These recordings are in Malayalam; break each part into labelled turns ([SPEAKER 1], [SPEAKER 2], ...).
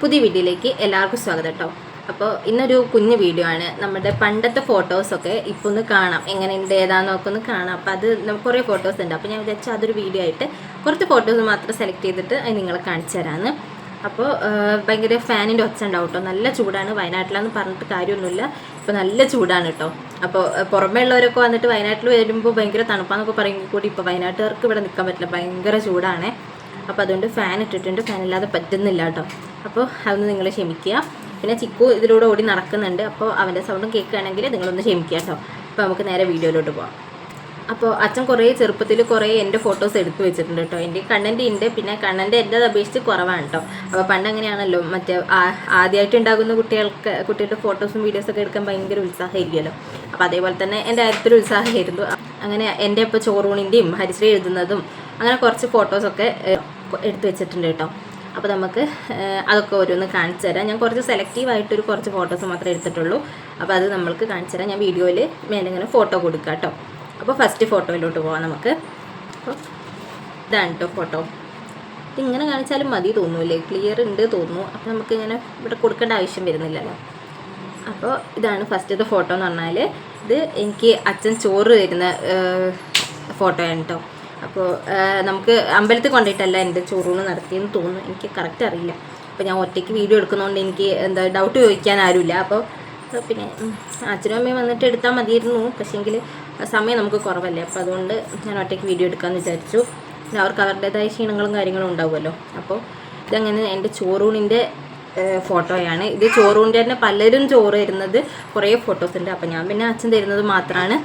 [SPEAKER 1] പുതിയ വീഡിയോയിലേക്ക് എല്ലാവർക്കും സ്വാഗതം കേട്ടോ അപ്പോൾ ഇന്നൊരു കുഞ്ഞു വീഡിയോ ആണ്. നമ്മുടെ പണ്ടത്തെ ഫോട്ടോസൊക്കെ ഇപ്പോൾ ഒന്ന് കാണാം. എങ്ങനെയുണ്ട്? ഏതാണെന്നൊക്കെ ഒന്ന് കാണാം. അപ്പോൾ അത് കുറേ ഫോട്ടോസ് ഉണ്ട്. അപ്പോൾ ഞാൻ വിചാരിച്ചു അതൊരു വീഡിയോ ആയിട്ട് കുറച്ച് ഫോട്ടോസ് മാത്രം സെലക്ട് ചെയ്തിട്ട് അത് നിങ്ങളെ കാണിച്ചു തരാമെന്ന് അപ്പോൾ ഭയങ്കര ഫാനിന്റെ ഒച്ച ഉണ്ടാവും കേട്ടോ നല്ല ചൂടാണ് വയനാട്ടിലാന്ന് പറഞ്ഞിട്ട് കാര്യമൊന്നുമില്ല. ഇപ്പോൾ നല്ല ചൂടാണ് കേട്ടോ അപ്പോൾ പുറമേ ഉള്ളവരൊക്കെ വന്നിട്ട് വയനാട്ടിൽ വരുമ്പോൾ ഭയങ്കര തണുപ്പാന്നൊക്കെ പറയുമ്പോൾ കൂടി ഇപ്പോൾ വയനാട്ടുകാർക്ക് ഇവിടെ നിൽക്കാൻ പറ്റില്ല. ഭയങ്കര ചൂടാണ്. അപ്പോൾ അതുകൊണ്ട് ഫാൻ ഇട്ടിട്ടുണ്ട്. ഫാൻ ഇല്ലാതെ പറ്റുന്നില്ല കേട്ടോ അപ്പോൾ അതൊന്ന് നിങ്ങൾ ക്ഷമിക്കുക. പിന്നെ ചിക്കു ഇതിലൂടെ ഓടി നടക്കുന്നുണ്ട്. അപ്പോൾ അവന്റെ സൗണ്ടും കേൾക്കുകയാണെങ്കിൽ നിങ്ങളൊന്ന് ക്ഷമിക്കുക കേട്ടോ. അപ്പോൾ നമുക്ക് നേരെ വീഡിയോയിലോട്ട് പോകാം അപ്പോൾ അച്ഛൻ കുറേ ചെറുപ്പത്തിൽ കുറേ എന്റെ ഫോട്ടോസ് എടുത്തു വെച്ചിട്ടുണ്ട് കേട്ടോ. എന്റെ കണ്ണന്റെ ഉണ്ട്. പിന്നെ കണ്ണന്റെ എന്റെ അപേക്ഷിച്ച് കുറവാണ് കേട്ടോ. അപ്പോൾ പണ്ട് അങ്ങനെയാണല്ലോ. മറ്റേ ആദ്യമായിട്ട് ഉണ്ടാകുന്ന കുട്ടികൾക്ക് കുട്ടികളുടെ ഫോട്ടോസും വീഡിയോസൊക്കെ എടുക്കാൻ ഭയങ്കര ഉത്സാഹമായിരിക്കുമല്ലോ. അപ്പോൾ അതേപോലെ തന്നെ എന്റെ കാര്യത്തിൽ ഉത്സാഹമായിരുന്നു. അങ്ങനെ എന്റെ ഇപ്പോൾ ചോറൂണിന്റെയും ഹരിശ്രീ എഴുതുന്നതും അങ്ങനെ കുറച്ച് ഫോട്ടോസൊക്കെ എടുത്തു വെച്ചിട്ടുണ്ട് കേട്ടോ. അപ്പോൾ നമുക്ക് അതൊക്കെ ഓരോന്ന് കാണിച്ചു തരാം. ഞാൻ കുറച്ച് സെലക്റ്റീവ് ആയിട്ടൊരു കുറച്ച് ഫോട്ടോസ് മാത്രമേ എടുത്തിട്ടുള്ളൂ. അപ്പോൾ അത് നമ്മൾക്ക് കാണിച്ചു തരാം. ഞാൻ വീഡിയോയിൽ മേലെ ഇങ്ങനെ ഫോട്ടോ കൊടുക്കാം കേട്ടോ. അപ്പോൾ ഫസ്റ്റ് ഫോട്ടോയിലോട്ട് പോവാം നമുക്ക്. അപ്പോൾ ഇതാണ് കേട്ടോ ഫോട്ടോ ഇങ്ങനെ കാണിച്ചാലും മതി തോന്നൂലേ ക്ലിയർ ഉണ്ട് തോന്നുന്നു. അപ്പോൾ നമുക്ക് ഇങ്ങനെ ഇവിടെ കൊടുക്കേണ്ട ആവശ്യം വരുന്നില്ലല്ലോ. അപ്പോൾ ഇതാണ് ഫസ്റ്റത്തെ ഫോട്ടോ എന്ന് പറഞ്ഞാൽ ഇത് എനിക്ക് അച്ഛൻ ചോറ് തരുന്ന ഫോട്ടോയാണ് കേട്ടോ അപ്പോൾ നമുക്ക് അമ്പലത്തിൽ കൊണ്ടിട്ടല്ല എന്റെ ചോറൂണ് നടത്തിയെന്ന് തോന്നുന്നു. എനിക്ക് കറക്റ്റ് അറിയില്ല. അപ്പോൾ ഞാൻ ഒറ്റയ്ക്ക് വീഡിയോ എടുക്കുന്നതുകൊണ്ട് എനിക്ക് എന്താ ഡൗട്ട് ചോദിക്കാൻ ആരുമില്ല. അപ്പോൾ പിന്നെ അച്ഛനും അമ്മയും വന്നിട്ട് എടുത്താൽ മതിയായിരുന്നു. പക്ഷേങ്കിൽ സമയം നമുക്ക് കുറവല്ലേ. അപ്പോൾ അതുകൊണ്ട് ഞാൻ ഒറ്റയ്ക്ക് വീഡിയോ എടുക്കാമെന്ന് വിചാരിച്ചു. പിന്നെ അവർക്ക് അവരുടേതായ ക്ഷീണങ്ങളും കാര്യങ്ങളും ഉണ്ടാവുമല്ലോ. അപ്പോൾ ഇതങ്ങനെ എന്റെ ചോറൂണിന്റെ ഫോട്ടോയാണ്. ഇത് ചോറൂണിന്റെ തന്നെ പലരും ചോറ് തരുന്നത് കുറേ ഫോട്ടോസ് ഉണ്ട്. അപ്പോൾ ഞാൻ പിന്നെ അച്ഛൻ തരുന്നത് മാത്രമാണ്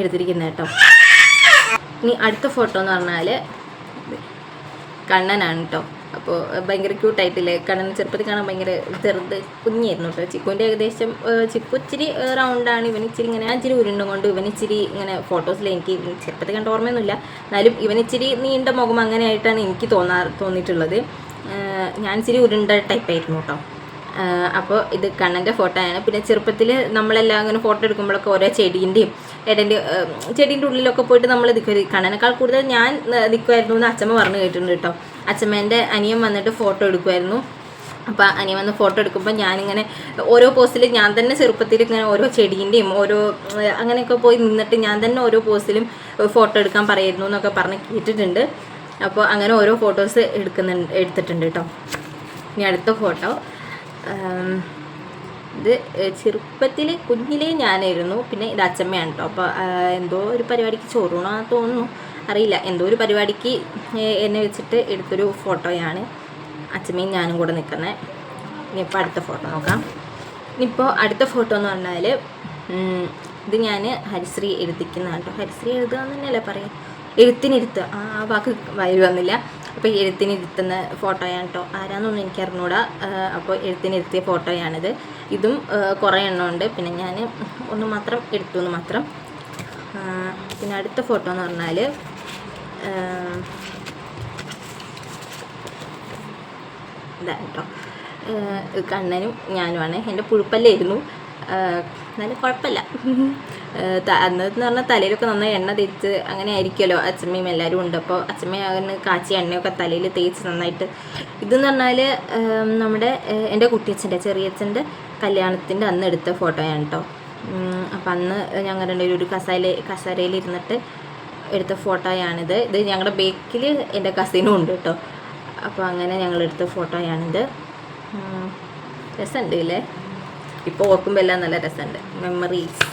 [SPEAKER 1] എടുത്തിരിക്കുന്നത് കേട്ടോ. ഇനി അടുത്ത ഫോട്ടോ എന്ന് പറഞ്ഞാൽ കണ്ണനാണ് കേട്ടോ അപ്പോൾ ഭയങ്കര ക്യൂട്ടായിട്ടില്ലേ കണ്ണൻ ചെറുപ്പത്തിൽ കാണാൻ ഭയങ്കര ചെറുത് കുഞ്ഞായിരുന്നു കേട്ടോ ചിക്കുവിന്റെ ഏകദേശം ചിക്കു ഇച്ചിരി റൗണ്ടാണ് ഇവൻ ഇച്ചിരി ഇങ്ങനെ ഇച്ചിരി ഉരുണ്ടും കൊണ്ട് ഇവൻ ഇച്ചിരി ഇങ്ങനെ ഫോട്ടോസിൽ എനിക്ക് ചെറുപ്പത്തിൽ കണ്ട ഓർമ്മയൊന്നുമില്ല. എന്നാലും ഇവൻ ഇച്ചിരി നീണ്ട മുഖം അങ്ങനെയായിട്ടാണ് എനിക്ക് തോന്നാ തോന്നിയിട്ടുള്ളത്. ഞാൻ ഇച്ചിരി ഉരുണ്ട ടൈപ്പായിരുന്നു കേട്ടോ അപ്പോൾ ഇത് കണ്ണന്റെ ഫോട്ടോയാണ് പിന്നെ ചെറുപ്പത്തിൽ നമ്മളെല്ലാം അങ്ങനെ ഫോട്ടോ എടുക്കുമ്പോഴൊക്കെ ഓരോ ചെടീന്റെയും ഏട്ടന്റെ ചെടീന്റെ ഉള്ളിലൊക്കെ പോയിട്ട് നമ്മൾ നിൽക്കും കണ്ണനേക്കാൾ കൂടുതൽ ഞാൻ നിൽക്കുമായിരുന്നു എന്ന് അച്ഛമ്മ പറഞ്ഞു കേട്ടിട്ടുണ്ട് കേട്ടോ. അച്ഛമ്മേന്റെ അനിയൻ വന്നിട്ട് ഫോട്ടോ എടുക്കുമായിരുന്നു അപ്പോൾ അനിയൻ വന്ന് ഫോട്ടോ എടുക്കുമ്പോൾ ഞാനിങ്ങനെ ഓരോ പോസ്റ്റിൽ ഞാൻ തന്നെ ചെറുപ്പത്തിൽ ഇങ്ങനെ ഓരോ ചെടീന്റെയും ഓരോ അങ്ങനെയൊക്കെ പോയി നിന്നിട്ട് ഞാൻ തന്നെ ഓരോ പോസ്റ്റിലും ഫോട്ടോ എടുക്കാൻ പറയായിരുന്നു എന്നൊക്കെ പറഞ്ഞ് കേട്ടിട്ടുണ്ട്. അപ്പോൾ അങ്ങനെ ഓരോ ഫോട്ടോസ് എടുക്കുന്നുണ്ട് എടുത്തിട്ടുണ്ട് കേട്ടോ. ഇനി അടുത്ത ഫോട്ടോ ഇത് ചെറുപ്പത്തിൽ കുഞ്ഞിലേ ഞാനായിരുന്നു. പിന്നെ ഇത് അച്ചമ്മയാണ് കേട്ടോ അപ്പോൾ എന്തോ ഒരു പരിപാടിക്ക് ചോറൂണാന്ന് തോന്നുന്നു. അറിയില്ല. എന്തോ ഒരു പരിപാടിക്ക് എന്നെ വെച്ചിട്ട് എടുത്തൊരു ഫോട്ടോയാണ് അച്ചമ്മയും ഞാനും കൂടെ നിൽക്കുന്നത് ഇനിയിപ്പോൾ അടുത്ത ഫോട്ടോ നോക്കാം. ഇനിയിപ്പോൾ അടുത്ത ഫോട്ടോ എന്ന് പറഞ്ഞാൽ ഇത് ഞാൻ ഹരിശ്രീ എഴുതിക്കുന്നതാണ് കേട്ടോ ഹരിശ്രീ എഴുതുക എന്ന് തന്നെയല്ലേ പറയാം? എഴുത്തിനിരുത്തുക ആ ആ വാക്ക് വരി വന്നില്ല. അപ്പോൾ എഴുത്തിനിരുത്തുന്ന ഫോട്ടോയാണ് കേട്ടോ ആരാന്നൊന്നും എനിക്ക് അറിഞ്ഞൂടാ അപ്പോൾ എഴുത്തിനിരുത്തിയ ഫോട്ടോയാണിത്. ഇതും കുറെ എണ്ണം ഉണ്ട്. പിന്നെ ഞാൻ ഒന്ന് മാത്രം എടുത്തു എന്ന് മാത്രം. പിന്നെ അടുത്ത ഫോട്ടോ എന്ന് പറഞ്ഞാൽ ഇതാ കേട്ടോ കണ്ണനും ഞാനുമാണ്. എന്റെ പുഴുപ്പല്ലായിരുന്നു. എന്നാലും കുഴപ്പമില്ല. അന്നെന്ന് പറഞ്ഞാൽ തലയിലൊക്കെ നന്നായി എണ്ണ തേച്ച് അങ്ങനെ ആയിരിക്കുമല്ലോ അച്ഛമ്മയും എല്ലാവരും ഉണ്ട്. അപ്പോൾ അച്ഛമ്മ അങ്ങനെ കാച്ചിയ എണ്ണയൊക്കെ തലയിൽ തേച്ച് നന്നായിട്ട് ഇതെന്ന് പറഞ്ഞാൽ നമ്മുടെ എന്റെ കുട്ടിയച്ഛന്റെ ചെറിയച്ഛന്റെ കല്യാണത്തിന്റെ അന്ന് എടുത്ത ഫോട്ടോയാണ് കേട്ടോ അപ്പം അന്ന് ഞങ്ങൾ രണ്ടുപേരും ഒരു കസാല കസേരയിൽ ഇരുന്നിട്ട് എടുത്ത ഫോട്ടോയാണിത്. ഇത് ഞങ്ങളുടെ ബേക്കിൽ എന്റെ കസിനും ഉണ്ട് കേട്ടോ അപ്പോൾ അങ്ങനെ ഞങ്ങൾ എടുത്ത ഫോട്ടോയാണിത്. രസമുണ്ട് ഇല്ലേ ഇപ്പോൾ ഓർക്കുമ്പോൾ എല്ലാം നല്ല രസമുണ്ട് മെമ്മറീസ്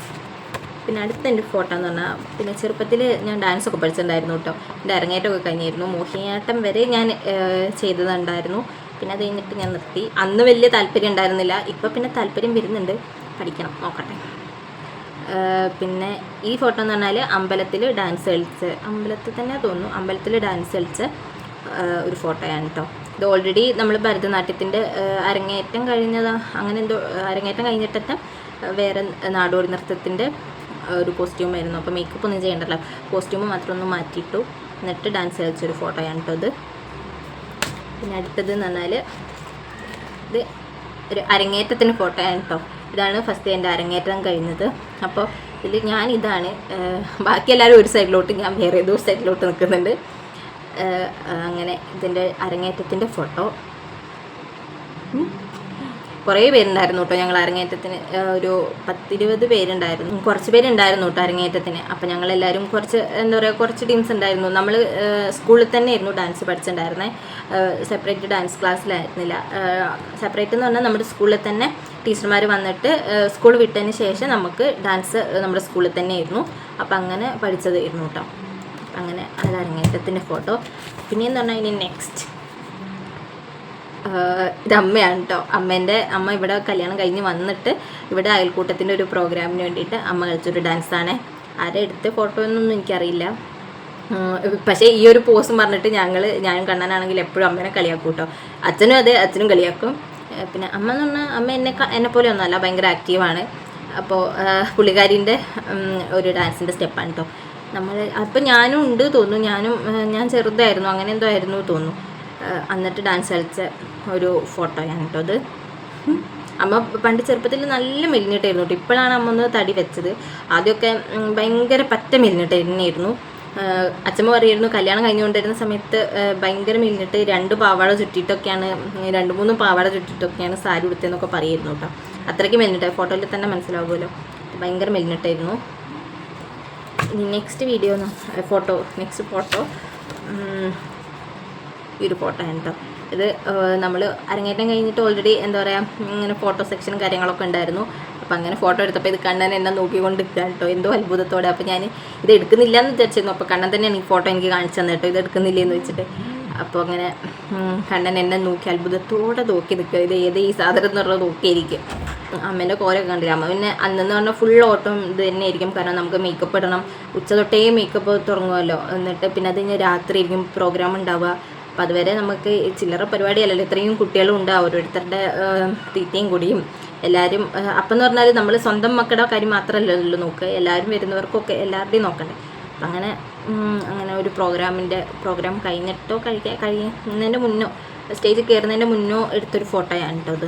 [SPEAKER 1] പിന്നെ അടുത്ത എന്റെ ഫോട്ടോ എന്ന് പറഞ്ഞാൽ പിന്നെ ചെറുപ്പത്തിൽ ഞാൻ ഡാൻസ് ഒക്കെ പഠിച്ചിട്ടുണ്ടായിരുന്നു കേട്ടോ എന്റെ അരങ്ങേറ്റമൊക്കെ കഴിഞ്ഞിരുന്നു. മോഹിനിയാട്ടം വരെ ഞാൻ ചെയ്തതുണ്ടായിരുന്നു. പിന്നെ അത് കഴിഞ്ഞിട്ട് ഞാൻ നിർത്തി. അന്ന് വലിയ താല്പര്യം ഉണ്ടായിരുന്നില്ല. ഇപ്പോൾ പിന്നെ താല്പര്യം വരുന്നുണ്ട്. പഠിക്കണം. നോക്കട്ടെ. പിന്നെ ഈ ഫോട്ടോ എന്ന് പറഞ്ഞാൽ അമ്പലത്തിൽ ഡാൻസ് കളിച്ച് അമ്പലത്തിൽ തന്നെ തോന്നുന്നു. അമ്പലത്തിൽ ഡാൻസ് കളിച്ച് ഒരു ഫോട്ടോയാണ് കേട്ടോ ഇത് ഓൾറെഡി നമ്മൾ ഭരതനാട്യത്തിന്റെ അരങ്ങേറ്റം കഴിഞ്ഞതാ അങ്ങനെ എന്തോ അരങ്ങേറ്റം കഴിഞ്ഞിട്ടത്തെ വേറെ നാടോടി നൃത്തത്തിന്റെ ഒരു കോസ്റ്റ്യൂം ആയിരുന്നു. അപ്പോൾ മേക്കപ്പ് ഒന്നും ചെയ്യണ്ടല്ലോ. കോസ്റ്റ്യൂം മാത്രം ഒന്ന് മാറ്റിയിട്ടു. എന്നിട്ട് ഡാൻസ് കളിച്ചൊരു ഫോട്ടോയാണ് കേട്ടോ ഇത്. പിന്നെ അടുത്തത് എന്ന് പറഞ്ഞാൽ ഇത് ഒരു അരങ്ങേറ്റത്തിന്റെ ഫോട്ടോ ആണ് കേട്ടോ. ഇതാണ് ഫസ്റ്റ് എന്റെ അരങ്ങേറ്റം കഴിഞ്ഞത്. അപ്പോൾ ഇതിൽ ഞാൻ ഇതാണ് ബാക്കി എല്ലാവരും ഒരു സൈഡിലോട്ട് ഞാൻ വേറെ ഏതോ സൈഡിലോട്ട് നിൽക്കുന്നുണ്ട് അങ്ങനെ ഇതിന്റെ അരങ്ങേറ്റത്തിന്റെ ഫോട്ടോ. കുറേ പേരുണ്ടായിരുന്നു കേട്ടോ ഞങ്ങൾ അരങ്ങേറ്റത്തിന് ഒരു പത്തിരുപത് പേരുണ്ടായിരുന്നു. കുറച്ച് പേരുണ്ടായിരുന്നു കേട്ടോ അരങ്ങേറ്റത്തിന്. അപ്പം ഞങ്ങളെല്ലാവരും കുറച്ച് എന്താ പറയുക കുറച്ച് ടീംസ് ഉണ്ടായിരുന്നു. നമ്മൾ സ്കൂളിൽ തന്നെ ആയിരുന്നു ഡാൻസ് പഠിച്ചിട്ടുണ്ടായിരുന്നത് സെപ്പറേറ്റ് ഡാൻസ് ക്ലാസ്സിലായിരുന്നില്ല സെപ്പറേറ്റ് എന്ന് പറഞ്ഞാൽ നമ്മുടെ സ്കൂളിൽ തന്നെ ടീച്ചർമാർ വന്നിട്ട് സ്കൂൾ വിട്ടതിന് ശേഷം നമുക്ക് ഡാൻസ് നമ്മുടെ സ്കൂളിൽ തന്നെ ആയിരുന്നു അപ്പം അങ്ങനെ പഠിച്ചതായിരുന്നു കേട്ടോ. അങ്ങനെ അത് അരങ്ങേറ്റത്തിന്റെ ഫോട്ടോ. പിന്നെയെന്ന് പറഞ്ഞാൽ ഇനി നെക്സ്റ്റ് ഇത് അമ്മയാണ് കേട്ടോ അമ്മേന്റെ അമ്മ ഇവിടെ കല്യാണം കഴിഞ്ഞ് വന്നിട്ട് ഇവിടെ അയൽക്കൂട്ടത്തിന്റെ ഒരു പ്രോഗ്രാമിന് വേണ്ടിയിട്ട് അമ്മ കളിച്ചൊരു ഡാൻസാണ് ആരെ എടുത്ത ഫോട്ടോ എന്നൊന്നും എനിക്കറിയില്ല. പക്ഷേ ഈ ഒരു പോസും പറഞ്ഞിട്ട് ഞങ്ങൾ ഞാനും കണ്ണനാണെങ്കിൽ എപ്പോഴും അമ്മേനെ കളിയാക്കും കേട്ടോ അച്ഛനും അതെ അച്ഛനും കളിയാക്കും. പിന്നെ അമ്മ എന്ന് പറഞ്ഞാൽ അമ്മ എന്നെ എന്നെ പോലെ ഒന്നുമല്ല ഭയങ്കര ആക്റ്റീവാണ് അപ്പോൾ പുള്ളിക്കാരിന്റെ ഒരു ഡാൻസിന്റെ സ്റ്റെപ്പാണ് കേട്ടോ നമ്മൾ അപ്പം ഞാനും ഉണ്ട് തോന്നുന്നു. ഞാനും ഞാൻ ചെറുതായിരുന്നു. അങ്ങനെ എന്തോ ആയിരുന്നു തോന്നുന്നു. എന്നിട്ട് ഡാൻസ് കളിച്ച ഒരു ഫോട്ടോയാണ് കേട്ടോ അത്. അമ്മ പണ്ട് ചെറുപ്പത്തിൽ നല്ല മെലിഞ്ഞിട്ടായിരുന്നു കേട്ടോ. ഇപ്പോഴാണ് അമ്മ ഒന്ന് തടി വെച്ചത്. ആദ്യമൊക്കെ ഭയങ്കര പറ്റ മെലിഞ്ഞിട്ട് തന്നെയായിരുന്നു. അച്ഛമ്മ പറയുമായിരുന്നു കല്യാണം കഴിഞ്ഞുകൊണ്ടിരുന്ന സമയത്ത് ഭയങ്കര മെലിഞ്ഞിട്ട് രണ്ട് പാവാട ചുറ്റിയിട്ടൊക്കെയാണ് രണ്ട് മൂന്ന് പാവാട ചുറ്റിയിട്ടൊക്കെയാണ് സാരി ഉടുത്തതെന്നൊക്കെ പറയുമായിരുന്നു കേട്ടോ. അത്രയ്ക്ക് മെലിഞ്ഞിട്ടായി ഫോട്ടോയിൽ തന്നെ മനസ്സിലാവുമല്ലോ. ഭയങ്കര മെലിഞ്ഞിട്ടായിരുന്നു. Next video photo next photo ഈ ഒരു ഫോട്ടോ കേട്ടോ ഇത് നമ്മൾ അരങ്ങേറ്റം കഴിഞ്ഞിട്ട് ഓൾറെഡി എന്താ പറയുക ഇങ്ങനെ ഫോട്ടോ സെക്ഷനും കാര്യങ്ങളൊക്കെ ഉണ്ടായിരുന്നു. അപ്പം അങ്ങനെ ഫോട്ടോ എടുത്തപ്പോൾ ഇത് കണ്ണൻ എന്നെ നോക്കിക്കൊണ്ട് നിൽക്കുക കേട്ടോ എന്തോ അത്ഭുതത്തോടെ. അപ്പോൾ ഞാൻ ഇത് എടുക്കുന്നില്ല എന്ന് വിചാരിച്ചിരുന്നു. അപ്പോൾ കണ്ണൻ തന്നെയാണ് ഈ ഫോട്ടോ എനിക്ക് കാണിച്ചു തന്നെ കേട്ടോ ഇത് എടുക്കുന്നില്ല എന്ന് വെച്ചിട്ട്. അപ്പോൾ അങ്ങനെ കണ്ണൻ എന്നെ നോക്കി അത്ഭുതത്തോടെ നോക്കി നിൽക്കുക. ഇത് ഏത് ഈ സാധനം എന്ന് പറഞ്ഞാൽ നോക്കിയിരിക്കും. അമ്മേന്റെ കോരൊക്കെ കണ്ടില്ല? അമ്മ പിന്നെ അന്നെന്ന് പറഞ്ഞാൽ ഫുൾ ഓട്ടം ഇത് തന്നെ ആയിരിക്കും കാരണം നമുക്ക് മേക്കപ്പ് ഇടണം. ഉച്ച തൊട്ടേ മേക്കപ്പ് തുടങ്ങുമല്ലോ. എന്നിട്ട് പിന്നെ അത് കഴിഞ്ഞ് രാത്രി ആയിരിക്കും പ്രോഗ്രാം ഉണ്ടാവുക. അപ്പം അതുവരെ നമുക്ക് ചില്ലറ പരിപാടിയല്ലല്ലോ. ഇത്രയും കുട്ടികളും ഉണ്ട്. ഓരോരുത്തരുടെ തീറ്റയും കൂടിയും എല്ലാവരും അപ്പം എന്ന് പറഞ്ഞാൽ നമ്മൾ സ്വന്തം മക്കളുടെ കാര്യം മാത്രമല്ലല്ലോ നോക്കുക. എല്ലാവരും വരുന്നവർക്കൊക്കെ എല്ലാവരുടെയും നോക്കണ്ടേ. അങ്ങനെ അങ്ങനെ ഒരു പ്രോഗ്രാമിന്റെ പ്രോഗ്രാം കഴിഞ്ഞിട്ടോ കഴിക്കാൻ കഴിയുന്നതിന്റെ മുന്നോ സ്റ്റേജിൽ കയറുന്നതിന്റെ മുന്നോ എടുത്തൊരു ഫോട്ടോയാണ് കേട്ടോ അത്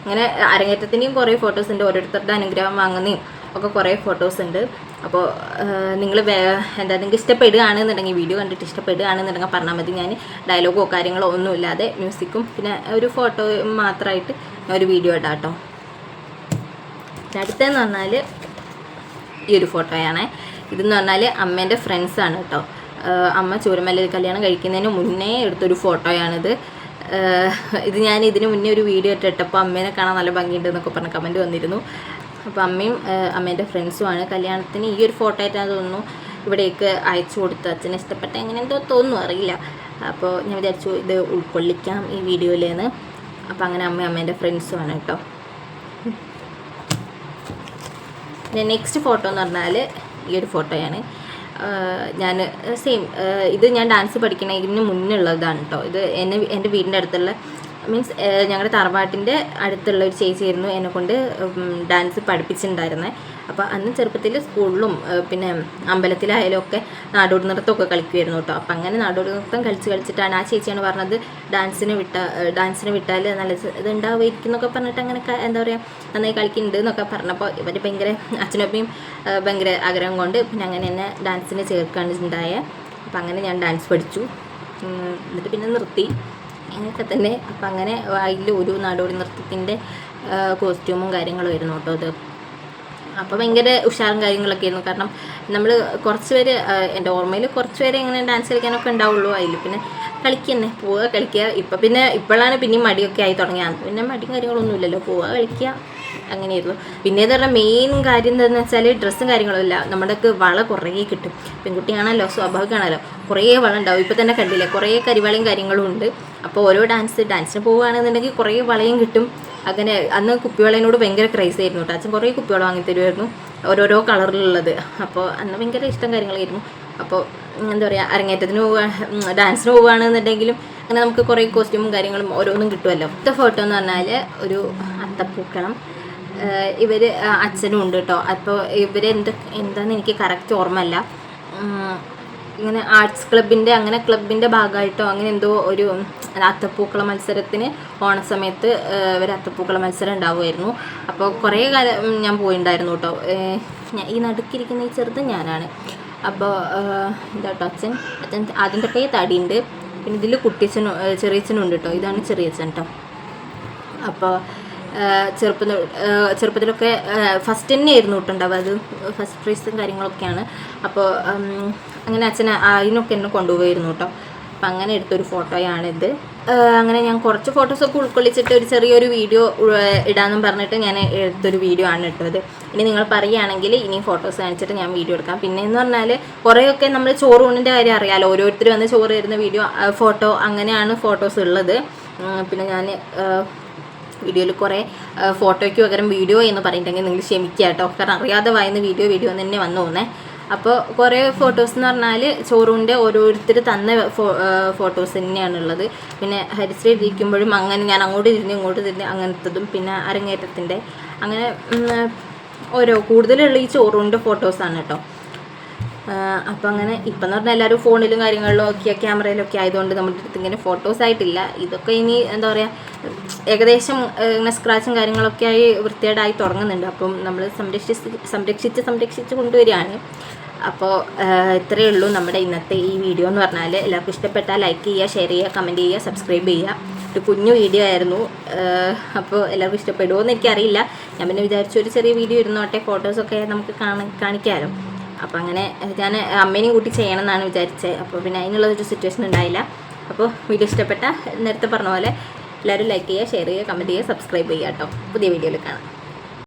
[SPEAKER 1] അങ്ങനെ അരങ്ങേറ്റത്തിന്റെയും കുറേ ഫോട്ടോസ് ഉണ്ട് ഓരോരുത്തരുടെ അനുഗ്രഹം വാങ്ങുന്നതും ഒക്കെ കുറേ ഫോട്ടോസ് ഉണ്ട്. അപ്പോൾ നിങ്ങൾ എന്താ നിങ്ങൾക്ക് ഇഷ്ടപ്പെടുകയാണെന്നുണ്ടെങ്കിൽ വീഡിയോ കണ്ടിട്ട് ഇഷ്ടപ്പെടുകയാണെന്നുണ്ടെങ്കിൽ പറഞ്ഞാൽ മതി. ഞാൻ ഡയലോഗോ കാര്യങ്ങളോ ഒന്നും ഇല്ലാതെ മ്യൂസിക്കും പിന്നെ ഒരു ഫോട്ടോ മാത്രമായിട്ട് ഞാൻ ഒരു വീഡിയോ ഇടാം കേട്ടോ. അടുത്തതെന്ന് പറഞ്ഞാൽ ഈ ഒരു ഫോട്ടോയാണ്. ഇതെന്ന് പറഞ്ഞാൽ അമ്മേന്റെ ഫ്രണ്ട്സാണ് കേട്ടോ അമ്മ ചൂരമല്ല കല്യാണം കഴിക്കുന്നതിന് മുന്നേ എടുത്തൊരു ഫോട്ടോയാണിത്. ഇത് ഞാൻ ഇതിന് മുന്നേ ഒരു വീഡിയോ ഇട്ടിട്ടപ്പോൾ അമ്മേനെ കാണാൻ നല്ല ഭംഗിയുണ്ട് എന്നൊക്കെ പറഞ്ഞ കമന്റ് വന്നിരുന്നു. അപ്പോൾ അമ്മയും അമ്മേന്റെ ഫ്രണ്ട്സുമാണ് കല്യാണത്തിന് ഈ ഒരു ഫോട്ടോ ആയിട്ടാണ് തോന്നുന്നു ഇവിടേക്ക് അയച്ചു കൊടുത്ത് അച്ഛനെ ഇഷ്ടപ്പെട്ട എങ്ങനെ എന്തോ തോന്നുന്നു അറിയില്ല. അപ്പോൾ ഞാൻ വിചാരിച്ചു ഇത് ഉൾക്കൊള്ളിക്കാം ഈ വീഡിയോയിലേന്ന്. അപ്പോൾ അങ്ങനെ അമ്മയും അമ്മേന്റെ ഫ്രണ്ട്സുമാണ് കേട്ടോ നെക്സ്റ്റ് ഫോട്ടോ എന്ന് പറഞ്ഞാൽ ഈ ഒരു ഫോട്ടോയാണ്. ഞാൻ സെയിം ഇത് ഞാൻ ഡാൻസ് പഠിക്കണതിന് മുന്നേ ഉള്ളതാണ് കേട്ടോ ഇത് എന്നെ എന്റെ വീടിന്റെ അടുത്തുള്ള മീൻസ് ഞങ്ങളുടെ തറവാട്ടിന്റെ അടുത്തുള്ള ഒരു ചേച്ചിയായിരുന്നു. എന്നെ കൊണ്ട് ഡാൻസ് പഠിപ്പിച്ചിട്ടുണ്ടായിരുന്നത് അപ്പോൾ അന്ന് ചെറുപ്പത്തിൽ സ്കൂളിലും പിന്നെ അമ്പലത്തിലായാലും ഒക്കെ നാടോടി നൃത്തമൊക്കെ കളിക്കുമായിരുന്നു കേട്ടോ അപ്പം അങ്ങനെ നാടോടി നൃത്തം കളിച്ച് കളിച്ചിട്ടാണ് ആ ചേച്ചിയാണ് പറഞ്ഞത് ഡാൻസിന് വിട്ട ഡാൻസിന് വിട്ടാൽ നല്ല ഇതുണ്ടാവുമായിരിക്കും എന്നൊക്കെ പറഞ്ഞിട്ട് അങ്ങനെ എന്താ പറയുക നന്നായി കളിക്കുന്നുണ്ട് എന്നൊക്കെ പറഞ്ഞപ്പോൾ ഇവർ ഭയങ്കര അച്ഛനപ്പയും ഏഹ്, ഭയങ്കര ആഗ്രഹം കൊണ്ട് പിന്നെ അങ്ങനെ എന്നെ ഡാൻസിന് ചേർക്കാണ് ഉണ്ടായത് അപ്പം അങ്ങനെ ഞാൻ ഡാൻസ് പഠിച്ചു. എന്നിട്ട് പിന്നെ നിർത്തി. അങ്ങനെയൊക്കെ തന്നെ അപ്പം അങ്ങനെ അതിൽ ഒരു നാടോടി നൃത്തത്തിന്റെ കോസ്റ്റ്യൂമും കാര്യങ്ങളും ആയിരുന്നു കേട്ടോ അത്. അപ്പോൾ ഭയങ്കര ഉഷാറും കാര്യങ്ങളൊക്കെ ആയിരുന്നു. കാരണം നമ്മൾ കുറച്ച് പേര് എന്റെ ഓർമ്മയിൽ കുറച്ച് പേര് ഇങ്ങനെ ഡാൻസ് കളിക്കാനൊക്കെ ഉണ്ടാവുള്ളൂ അതിൽ പിന്നെ കളിക്കുക തന്നെ പോവുക കളിക്കുക. ഇപ്പം പിന്നെ ഇപ്പോഴാണ് പിന്നെയും മടിയൊക്കെ ആയി തുടങ്ങിയത്. പിന്നെ മടിയും കാര്യങ്ങളൊന്നും ഇല്ലല്ലോ. പോവുക കളിക്കുക അങ്ങനെയായിരുന്നു. പിന്നെ എന്ന് പറഞ്ഞാൽ മെയിൻ കാര്യം എന്താണെന്ന് വെച്ചാൽ ഡ്രസ്സും കാര്യങ്ങളും ഇല്ല. നമ്മുടെയൊക്കെ വള കുറേ കിട്ടും. പെൺകുട്ടിയാണല്ലോ സ്വാഭാവികമാണല്ലോ കുറേ വള ഉണ്ടാവും. ഇപ്പം തന്നെ കണ്ടില്ലേ? കുറേ കരിവളയും കാര്യങ്ങളും ഉണ്ട്. അപ്പോൾ ഓരോ ഡാൻസ് ഡാൻസിന് പോവുകയാണെന്നുണ്ടെങ്കിൽ കുറേ വളയും കിട്ടും. അങ്ങനെ അന്ന് കുപ്പിവളയിനോട് ഭയങ്കര ക്രൈസ് ആയിരുന്നു കേട്ടോ അച്ഛൻ കുറേ കുപ്പിവള വാങ്ങി തരുമായിരുന്നു. ഓരോരോ കളറിലുള്ളത്. അപ്പോൾ അന്ന് ഭയങ്കര ഇഷ്ടം കാര്യങ്ങളായിരുന്നു. അപ്പോൾ എന്താ പറയുക അരങ്ങേറ്റത്തിന് പോവുക ഡാൻസിന് പോവുകയാണെന്നുണ്ടെങ്കിലും അങ്ങനെ നമുക്ക് കുറേ കോസ്റ്റ്യൂമും കാര്യങ്ങളും ഓരോന്നും കിട്ടുമല്ലോ. അടുത്ത ഫോട്ടോ എന്ന് പറഞ്ഞാൽ ഒരു അത്തപ്പൂക്കളം. ഇവർ അച്ഛനും ഉണ്ട് കേട്ടോ അപ്പോൾ ഇവർ എന്ത് എന്താണെന്ന് എനിക്ക് കറക്റ്റ് ഓർമ്മയില്ല. ഇങ്ങനെ ആർട്സ് ക്ലബിന്റെ അങ്ങനെ ക്ലബിന്റെ ഭാഗമായിട്ടോ അങ്ങനെ എന്തോ ഒരു അത്തപ്പൂക്കള മത്സരത്തിന് ഓണസമയത്ത് സമയത്ത് ഒരു അത്തപ്പൂക്കള മത്സരം ഉണ്ടാവുമായിരുന്നു. അപ്പോൾ കുറേ കാലം ഞാൻ പോയിണ്ടായിരുന്നു കേട്ടോ ഈ നടുക്കിരിക്കുന്ന ഈ ചെറുത് ഞാനാണ്. അപ്പോൾ ഇതാട്ടോ അച്ഛൻ. അച്ഛൻ ആദ്യം തൊട്ടേ തടിയുണ്ട്. പിന്നെ ഇതിൽ കുട്ടിയച്ഛനും ചെറിയച്ഛനും ഉണ്ട് കേട്ടോ ഇതാണ് ചെറിയച്ഛൻ കേട്ടോ അപ്പോൾ ചെറുപ്പം ചെറുപ്പത്തിലൊക്കെ ഫസ്റ്റ് തന്നെ ആയിരുന്നു കേട്ടുണ്ടാവുക അത് ഫസ്റ്റ് പ്രൈസും കാര്യങ്ങളൊക്കെയാണ്. അപ്പോൾ അങ്ങനെ അച്ഛൻ അതിനൊക്കെ എന്നെ കൊണ്ടുപോയിരുന്നു കേട്ടോ അപ്പം അങ്ങനെ എടുത്തൊരു ഫോട്ടോയാണിത്. അങ്ങനെ ഞാൻ കുറച്ച് ഫോട്ടോസൊക്കെ ഉൾക്കൊള്ളിച്ചിട്ട് ഒരു ചെറിയൊരു വീഡിയോ ഇടാമെന്നും പറഞ്ഞിട്ട് ഞാൻ എടുത്തൊരു വീഡിയോ ആണ് ഇട്ടത്. ഇനി നിങ്ങൾ പറയുകയാണെങ്കിൽ ഇനി ഫോട്ടോസ് കാണിച്ചിട്ട് ഞാൻ വീഡിയോ എടുക്കാം. പിന്നെ എന്ന് പറഞ്ഞാൽ കുറേയൊക്കെ നമ്മൾ ചോറ് ഊണിന്റെ കാര്യം അറിയാമല്ലോ ഓരോരുത്തർ വന്ന് ചോറ് തരുന്ന വീഡിയോ ഫോട്ടോ അങ്ങനെയാണ് ഫോട്ടോസ് ഉള്ളത്. പിന്നെ ഞാൻ വീഡിയോയിൽ കുറേ ഫോട്ടോയ്ക്ക് പകരം വീഡിയോ എന്ന് പറഞ്ഞിട്ടുണ്ടെങ്കിൽ നിങ്ങൾ ക്ഷമിക്കുക കേട്ടോ. കാരണം അറിയാതെ വായന്ന് വീഡിയോ വീഡിയോ തന്നെ വന്നു പോകുന്നേ. അപ്പോൾ കുറേ ഫോട്ടോസ് എന്ന് പറഞ്ഞാൽ ചോറൂന്റെ ഓരോരുത്തർ തന്ന ഫോട്ടോസ് തന്നെയാണുള്ളത് പിന്നെ ഹരിശ്രീ ഇരിക്കുമ്പോഴും അങ്ങനെ ഞാൻ അങ്ങോട്ട് തിരിഞ്ഞ് ഇങ്ങോട്ട് തിരിഞ്ഞ് അങ്ങനത്തതും പിന്നെ അരങ്ങേറ്റത്തിന്റെ. അങ്ങനെ ഓരോ കൂടുതലുള്ള ഈ ചോറൂന്റെ ഫോട്ടോസാണ് കേട്ടോ. അപ്പം അങ്ങനെ ഇപ്പം എന്ന് പറഞ്ഞാൽ എല്ലാവരും ഫോണിലും കാര്യങ്ങളിലും ഒക്കെ ക്യാമറയിലൊക്കെ ആയതുകൊണ്ട് നമ്മുടെ അടുത്ത് ഇങ്ങനെ ഫോട്ടോസ് ആയിട്ടില്ല. ഇതൊക്കെ ഇനി എന്താ പറയുക ഏകദേശം ഇങ്ങനെ സ്ക്രാച്ചും കാര്യങ്ങളൊക്കെ ആയി വൃത്തികേടായി തുടങ്ങുന്നുണ്ട്. അപ്പം നമ്മൾ സംരക്ഷിച്ച് സംരക്ഷിച്ച് സംരക്ഷിച്ച് കൊണ്ടുവരികയാണ്. അപ്പോൾ ഇത്രയേ ഉള്ളൂ നമ്മുടെ ഇന്നത്തെ ഈ വീഡിയോ എന്ന് പറഞ്ഞാൽ എല്ലാവർക്കും ഇഷ്ടപ്പെട്ടാൽ ലൈക്ക് ചെയ്യുക ഷെയർ ചെയ്യുക കമന്റ് ചെയ്യുക സബ്സ്ക്രൈബ് ചെയ്യുക. ഒരു കുഞ്ഞു വീഡിയോ ആയിരുന്നു. അപ്പോൾ എല്ലാവർക്കും ഇഷ്ടപ്പെടുമോ എന്ന് എനിക്കറിയില്ല. ഞാൻ പിന്നെ വിചാരിച്ചു ഒരു ചെറിയ വീഡിയോ ഇരുന്നോട്ടെ ഫോട്ടോസൊക്കെ നമുക്ക് കാണാൻ കാണിക്കാമല്ലോ അപ്പോൾ അങ്ങനെ ഞാൻ അമ്മേനെയും കൂട്ടി ചെയ്യണം എന്നാണ് വിചാരിച്ചത്. അപ്പോൾ പിന്നെ അതിനുള്ള ഒരു സിറ്റുവേഷൻ ഉണ്ടായില്ല. അപ്പോൾ വീഡിയോ ഇഷ്ടപ്പെട്ട നേരത്തെ പറഞ്ഞ പോലെ എല്ലാവരും ലൈക്ക് ചെയ്യുക ഷെയർ ചെയ്യുക കമന്റ് ചെയ്യുക സബ്സ്ക്രൈബ് ചെയ്യുക കേട്ടോ പുതിയ വീഡിയോയിൽ കാണാം.